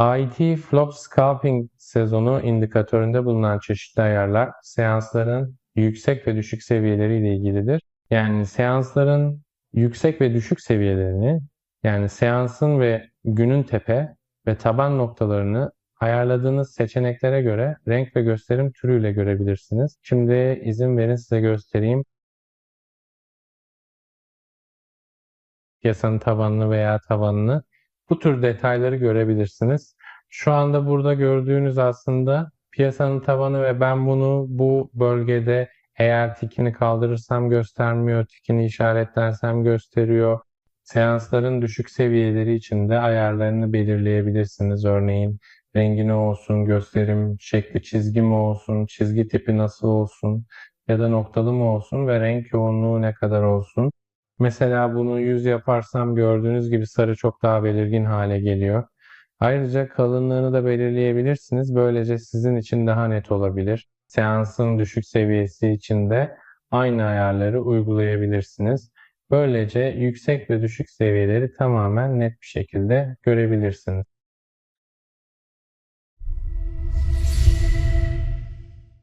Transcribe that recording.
IT Flop Scalping sezonu indikatöründe bulunan çeşitli ayarlar seansların yüksek ve düşük seviyeleriyle ilgilidir. Yani seansların yüksek ve düşük seviyelerini yani seansın ve günün tepe ve taban noktalarını ayarladığınız seçeneklere göre renk ve gösterim türüyle görebilirsiniz. Şimdi izin verin size göstereyim. Piyasanın tabanını veya tavanını bu tür detayları görebilirsiniz. Şu anda burada gördüğünüz aslında piyasanın tavanı ve ben bunu bu bölgede eğer tikini kaldırırsam göstermiyor, tikini işaretlersem gösteriyor. Seansların düşük seviyeleri için de ayarlarını belirleyebilirsiniz. Örneğin rengi ne olsun, gösterim şekli çizgi mi olsun, çizgi tipi nasıl olsun ya da noktalı mı olsun ve renk yoğunluğu ne kadar olsun. Mesela bunu 100 yaparsam gördüğünüz gibi sarı çok daha belirgin hale geliyor. Ayrıca kalınlığını da belirleyebilirsiniz. Böylece sizin için daha net olabilir. Seansın düşük seviyesi için de aynı ayarları uygulayabilirsiniz. Böylece yüksek ve düşük seviyeleri tamamen net bir şekilde görebilirsiniz.